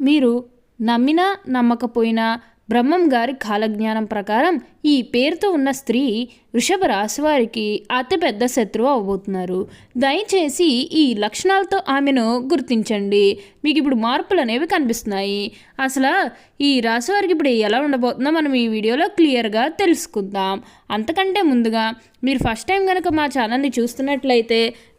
మీరు నమ్మినా నమ్మకపోయినా బ్రహ్మం గారి కాలజ్ఞానం ప్రకారం ఈ పేరుతో ఉన్న స్త్రీ వృషభ రాశి వారికి అతిపెద్ద శత్రువు అవబోతున్నారు దయచేసి ఈ లక్షణాలతో ఆమెను గుర్తించండి. మీకు ఇప్పుడు మార్పులు అనేవి కనిపిస్తున్నాయి. అసలు ఈ రాశి వారికి ఇప్పుడు ఎలా ఉండబోతుందో మనం ఈ వీడియోలో క్లియర్గా తెలుసుకుందాం. అంతకంటే ముందుగా మీరు ఫస్ట్ టైం కనుక మా ఛానల్ని చూస్తున్నట్లయితే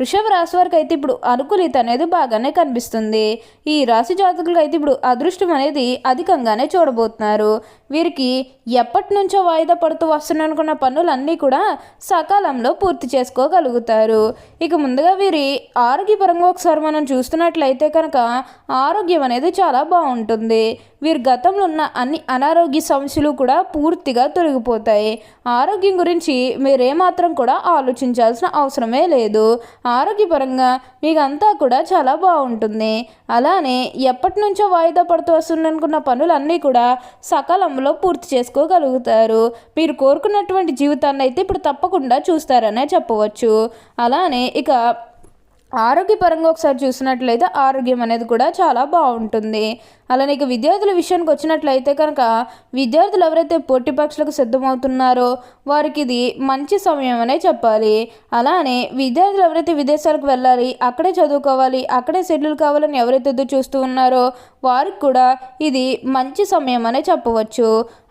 వృషభ రాశి వారికి అయితే ఇప్పుడు అనుకూలిత అనేది బాగానే కనిపిస్తుంది. ఈ రాశి జాతకులకు అయితే ఇప్పుడు అదృష్టం అనేది అధికంగానే చూడబోతున్నారు. వీరికి ఎప్పటి నుంచో వాయిదా పడుతూ వస్తున్ననుకున్న పనులన్నీ కూడా సకాలంలో పూర్తి చేసుకోగలుగుతారు. ఇక ముందుగా వీరి ఆరోగ్యపరంగా ఒకసారి మనం చూస్తున్నట్లయితే కనుక ఆరోగ్యం అనేది చాలా బాగుంటుంది. వీరి గతంలో ఉన్న అన్ని అనారోగ్య సమస్యలు కూడా పూర్తిగా తొలగిపోతాయి. ఆరోగ్యం గురించి మీరేమాత్రం కూడా ఆలోచించాల్సిన అవసరమే లేదు. ఆరోగ్యపరంగా మీకు అంతా కూడా చాలా బాగుంటుంది. అలానే ఎప్పటి నుంచో వాయిదా పడుతూ వస్తుందనుకున్న పనులన్నీ కూడా సకాలంలో పూర్తి చేసుకోగలుగుతారు. మీరు కోరుకున్నటువంటి జీవితాన్ని అయితే ఇప్పుడు తప్పకుండా చూస్తారనే చెప్పవచ్చు. అలానే ఇక ఆరోగ్యపరంగా ఒకసారి చూసినట్లయితే ఆరోగ్యం అనేది కూడా చాలా బాగుంటుంది. అలానే ఇక విద్యార్థుల విషయానికి వచ్చినట్లయితే కనుక విద్యార్థులు ఎవరైతే పోటీ పరీక్షలకు సిద్ధమవుతున్నారో వారికి ఇది మంచి సమయం అనే చెప్పాలి. అలానే విద్యార్థులు ఎవరైతే విదేశాలకు వెళ్ళాలి అక్కడే చదువుకోవాలి అక్కడే సెటిల్ కావాలని ఎవరైతే ఎదురు చూస్తూ ఉన్నారో వారికి కూడా ఇది మంచి సమయం అనే చెప్పవచ్చు.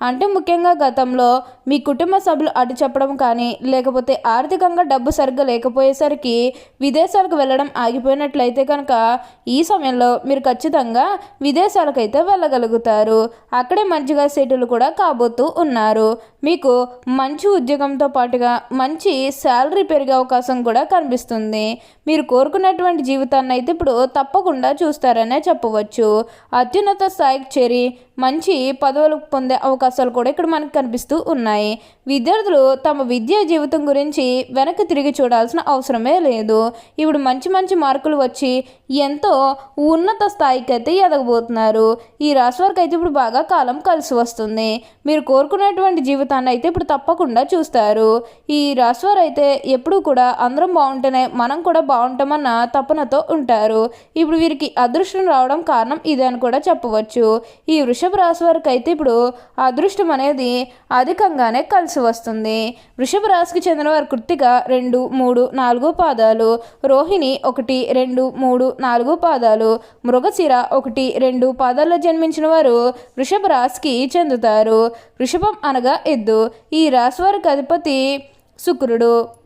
అంటే ముఖ్యంగా గతంలో మీ కుటుంబ సభ్యులు అడ్డు చెప్పడం కానీ లేకపోతే ఆర్థికంగా డబ్బు సరిగ్గా లేకపోయేసరికి విదేశాలకు వెళ్ళడం ఆగిపోయినట్లయితే కనుక ఈ సమయంలో మీరు ఖచ్చితంగా విదేశాలకైతే వెళ్ళగలుగుతారు. అక్కడే మంచిగా సెటిల్ కూడా కాబోతూ ఉన్నారు. మీకు మంచి ఉద్యోగంతో పాటుగా మంచి శాలరీ పెరిగే అవకాశం కూడా కనిపిస్తుంది. మీరు కోరుకున్నటువంటి జీవితాన్ని అయితే ఇప్పుడు తప్పకుండా చూస్తారనే చెప్పవచ్చు. అత్యున్నత స్థాయికి చేరి మంచి పదవులు పొందే అవకాశాలు కూడా ఇక్కడ మనకు కనిపిస్తూ ఉన్నాయి. విద్యార్థులు తమ విద్యా జీవితం గురించి వెనక్కి తిరిగి చూడాల్సిన అవసరమే లేదు. ఇప్పుడు మంచి మంచి మార్కులు వచ్చి ఎంతో ఉన్నత స్థాయికి అయితే ఎదగబోతున్నారు. ఈ రాశి వారికి అయితే ఇప్పుడు బాగా కాలం కలిసి వస్తుంది. మీరు కోరుకున్నటువంటి జీవితాన్ని అయితే ఇప్పుడు తప్పకుండా చూస్తారు. ఈ రాశి వారు అయితే ఎప్పుడూ కూడా అందరం బాగుంటేనే మనం కూడా బాగుంటామన్న తపనతో ఉంటారు. ఇప్పుడు వీరికి అదృష్టం రావడం కారణం ఇదే అని కూడా చెప్పవచ్చు. ఈ వృషభ వృషభ రాశి వారికి అయితే ఇప్పుడు అదృష్టం అనేది అధికంగానే కలిసి వస్తుంది. వృషభ రాశికి చెందిన వారి కృత్తిక రెండు మూడు నాలుగు పాదాలు. రోహిణి ఒకటి రెండు మూడు నాలుగు పాదాలు. మృగశిర ఒకటి రెండు పాదాల్లో జన్మించిన వారు వృషభ రాశికి చెందుతారు. వృషభం అనగా ఎద్దు. ఈ రాశి వారికి అధిపతి శుక్రుడు.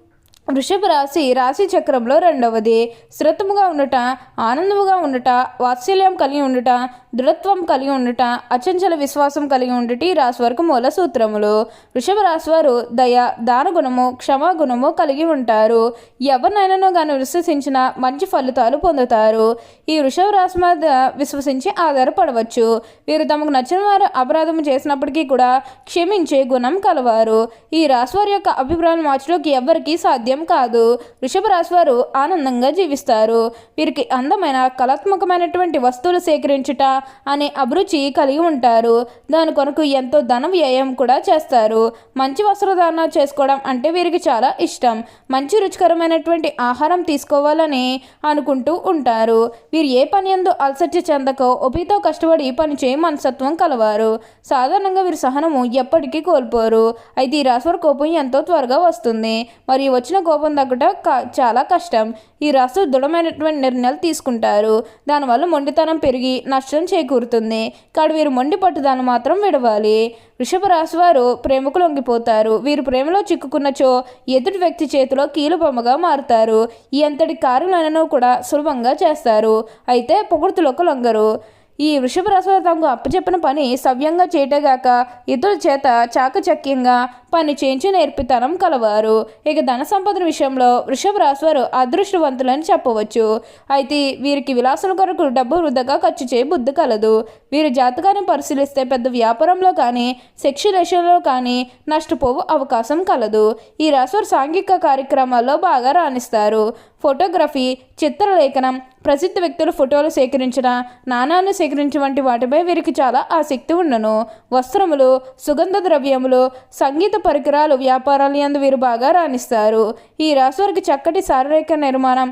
వృషభ రాశి రాశి చక్రంలో రెండవది. స్థిరత్వముగా ఉండట ఆనందముగా ఉండట వాత్సల్యం కలిగి ఉండట దృఢత్వం కలిగి ఉండట అచంచల విశ్వాసం కలిగి ఉండటి ఈ రాశి వరకు మూల సూత్రములు. వృషభ రాశి వారు దయ దానగుణము క్షమాగుణము కలిగి ఉంటారు. ఎవరినైనాను గాను విశ్వసించిన మంచి ఫలితాలు పొందుతారు. ఈ వృషభ రాశి మీద విశ్వసించి ఆధారపడవచ్చు. వీరు తమకు నచ్చిన వారు అపరాధం చేసినప్పటికీ కూడా క్షమించే గుణం కలవారు. ఈ రాశి వారి యొక్క అభిప్రాయం మార్చడానికి ఎవరికీ సాధ్యం కాదు. వృషభ రాశి వారు ఆనందంగా జీవిస్తారు. వీరికి అందమైన కళాత్మకమైనటువంటి వస్తువులు సేకరించుట అనే అభిరుచి కలిగి ఉంటారు. దాని కొరకు ఎంతో ధన వ్యయం కూడా చేస్తారు. మంచి వస్త్రధారణ చేసుకోవడం అంటే వీరికి చాలా ఇష్టం. మంచి రుచికరమైనటువంటి ఆహారం తీసుకోవాలని అనుకుంటూ ఉంటారు. వీరు ఏ పని ఎందు అలసట చెందకో ఒపితో కష్టపడి పని చేయ మనసత్వం కలవారు. సాధారణంగా వీరి సహనము ఎప్పటికీ కోల్పోరు. అయితే ఈ రాశివారి కోపం ఎంతో త్వరగా వస్తుంది. మరియు వచ్చిన కోపం తగ్గట క- చాలా కష్టం. ఈ రాశి దృఢమైనటువంటి నిర్ణయాలు తీసుకుంటారు. దానివల్ల మొండితనం పెరిగి నష్టం చేకూరుతుంది. కాడు వీరు మొండి పట్టుదల మాత్రం విడవాలి. వృషభ రాశి వారు ప్రేమకు లొంగిపోతారు. వీరు ప్రేమలో చిక్కుకున్నచో ఎదుటి వ్యక్తి చేతిలో కీలుబొమ్మగా మారుతారు. ఈ అంతటి కార్యాలను కూడా సులభంగా చేస్తారు. అయితే పొగుడుతులకు లొంగరు. ఈ వృషభ రాశి వారు తమకు అప్పచెప్పిన పని సవ్యంగా చేయటేగాక ఇతరుల చేత చాకచక్యంగా పని చేయించి నేర్పితనం కలవారు. ఇక ధన సంపద విషయంలో వృషభ రాశి వారు అదృష్టవంతులని చెప్పవచ్చు. అయితే వీరికి విలాసం కొరకు డబ్బు వృధాగా ఖర్చు చేయ బుద్ధి కలదు. వీరి జాతకాన్ని పరిశీలిస్తే పెద్ద వ్యాపారంలో కానీ శిక్షణలో కానీ నష్టపోవు అవకాశం కలదు. ఈ రాశివారు సాంఘిక కార్యక్రమాల్లో బాగా రాణిస్తారు. ఫోటోగ్రఫీ చిత్రలేఖనం ప్రసిద్ధ వ్యక్తుల ఫోటోలు సేకరించిన నాణాలను సేకరించడం వంటి వాటిపై వీరికి చాలా ఆసక్తి ఉండను. వస్త్రములు సుగంధ ద్రవ్యములు సంగీత పరికరాలు వ్యాపారాలు యందు వీరు బాగా రాణిస్తారు. ఈ రాశివారికి చక్కటి శారీరక నిర్మాణం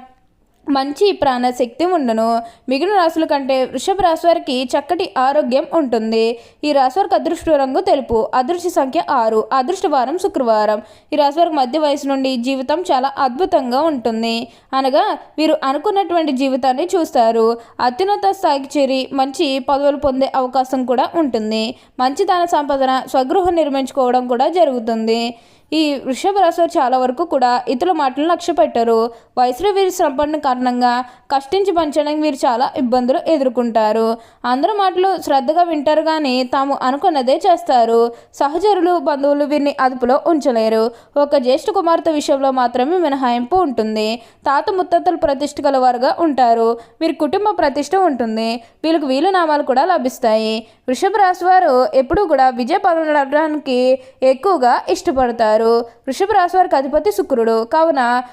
మంచి ప్రాణశక్తి ఉండను. మిగిలిన రాశుల కంటే వృషభ రాశి వారికి చక్కటి ఆరోగ్యం ఉంటుంది. ఈ రాశి వారికి అదృష్ట రంగు తెలుపు అదృష్ట సంఖ్య ఆరు అదృష్ట వారం శుక్రవారం. ఈ రాశి వారికి మధ్య వయసు నుండి జీవితం చాలా అద్భుతంగా ఉంటుంది. అనగా వీరు అనుకున్నటువంటి జీవితాన్ని చూస్తారు. అత్యున్నత స్థాయికి చేరి మంచి పదవులు పొందే అవకాశం కూడా ఉంటుంది. మంచి దాన సంపాదన స్వగృహం నిర్మించుకోవడం కూడా జరుగుతుంది. ఈ వృషభ రాశి వారు చాలా వరకు కూడా ఇతరుల మాటలను లక్ష్య పెట్టరు. వయసులో వీరి సంపన్న కారణంగా కష్టించి పంచడానికి వీరు చాలా ఇబ్బందులు ఎదుర్కొంటారు. అందరి మాటలు శ్రద్ధగా వింటారు కానీ తాము అనుకున్నదే చేస్తారు. సహచరులు బంధువులు వీరిని అదుపులో ఉంచలేరు. ఒక జ్యేష్ఠ కుమార్తె విషయంలో మాత్రమే మినహాయింపు ఉంటుంది. తాత ముత్తాతలు ప్రతిష్ట గల గలవారుగా ఉంటారు. వీరి కుటుంబ ప్రతిష్ట ఉంటుంది. వీళ్ళకి వీలునామాలు కూడా లభిస్తాయి. వృషభ రాశి వారు ఎప్పుడూ కూడా విజయ పొందడానికి ఎక్కువగా ఇష్టపడతారు. వృషభ రాశి వారికి అధిపతి శుక్రుడు. కావున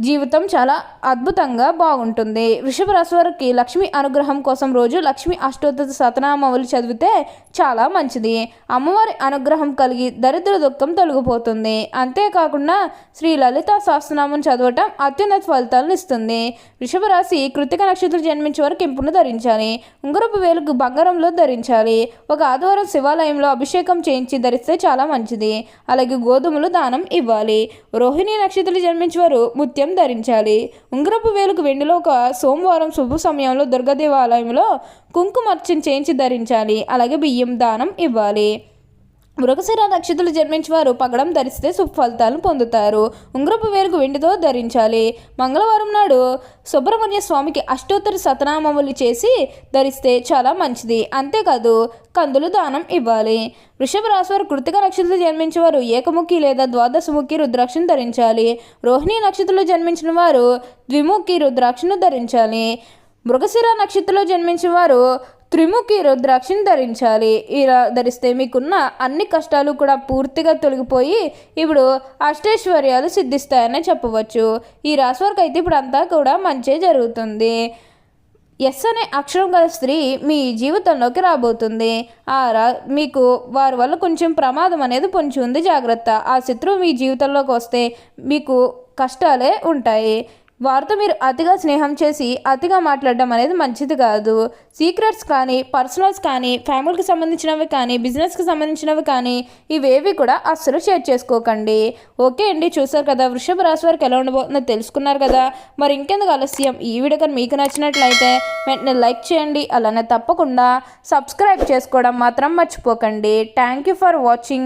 జీవితం చాలా అద్భుతంగా బాగుంటుంది. వృషభ రాశి వారికి లక్ష్మి అనుగ్రహం కోసం రోజు లక్ష్మి అష్టోత్తర శతనామావళి చదివితే చాలా మంచిది. అమ్మవారి అనుగ్రహం కలిగి దరిద్ర దుఃఖం తొలగిపోతుంది. అంతేకాకుండా శ్రీ లలిత సహస్రనామం చదవటం అత్యున్నత ఫలితాలను ఇస్తుంది. వృషభ రాశి కృతిక నక్షత్రం జన్మించే వరకు ఇంపును ధరించాలి. ఉంగరపు వేలుకు బంగారంలో ధరించాలి. ఒక ఆదివారం శివాలయంలో అభిషేకం చేయించి ధరిస్తే చాలా మంచిది. అలాగే గోధుమలు దానం ఇవ్వాలి. రోహిణి నక్షత్రం జన్మించేవారు ముత్యం ధరించాలి? ఉంగరపు వేలుకు వెండిలో ఒక సోమవారం శుభ సమయంలో దుర్గా దేవాలయంలో కుంకుమర్చన చేయించి ధరించాలి. అలాగే బియ్యం దానం ఇవ్వాలి. మృగశిర నక్షత్రులు జన్మించేవారు పగడం ధరిస్తే సుఫలితాలను పొందుతారు. ఉంగరపు వేరుకు వెండితో ధరించాలి. మంగళవారం నాడు సుబ్రహ్మణ్య స్వామికి అష్టోత్తర సతనామములు చేసి ధరిస్తే చాలా మంచిది. అంతేకాదు కందులు దానం ఇవ్వాలి. వృషభ రాశి వారు కృతిక నక్షత్రులు జన్మించిన వారు ఏకముఖి లేదా ద్వాదశముఖి రుద్రాక్షను ధరించాలి. రోహిణి నక్షత్రంలో జన్మించిన వారు ద్విముఖి రుద్రాక్షను ధరించాలి. మృగశిర నక్షత్రంలో జన్మించిన వారు త్రిముఖి రుద్రాక్షని ధరించాలి. ఇలా ధరిస్తే మీకున్న అన్ని కష్టాలు కూడా పూర్తిగా తొలగిపోయి ఇప్పుడు అష్టైశ్వర్యాలు సిద్ధిస్తాయని చెప్పవచ్చు. ఈ రాశి వరకు అయితే ఇప్పుడు అంతా కూడా మంచి జరుగుతుంది. ఎస్ అనే అక్షరం గల స్త్రీ మీ జీవితంలోకి రాబోతుంది. ఆ రా మీకు వారి వల్ల కొంచెం ప్రమాదం అనేది పొంచి ఉంది జాగ్రత్త. ఆ శత్రువు మీ జీవితంలోకి వస్తే మీకు కష్టాలే ఉంటాయి. వారితో మీరు అతిగా స్నేహం చేసి అతిగా మాట్లాడడం అనేది మంచిది కాదు. సీక్రెట్స్ కానీ పర్సనల్స్ కానీ ఫ్యామిలీకి సంబంధించినవి కానీ బిజినెస్కి సంబంధించినవి కానీ ఇవేవి కూడా అస్సలు షేర్ చేసుకోకండి. ఓకే అండి చూసారు కదా వృషభ రాశి వారికి ఎలా ఉండబోతుందో తెలుసుకున్నారు కదా. మరి ఇంకెందుకు ఆలస్యం? ఈ వీడియో కానీ మీకు నచ్చినట్లయితే వెంటనే లైక్ చేయండి. అలానే తప్పకుండా సబ్స్క్రైబ్ చేసుకోవడం మాత్రం మర్చిపోకండి. Thank you for watching.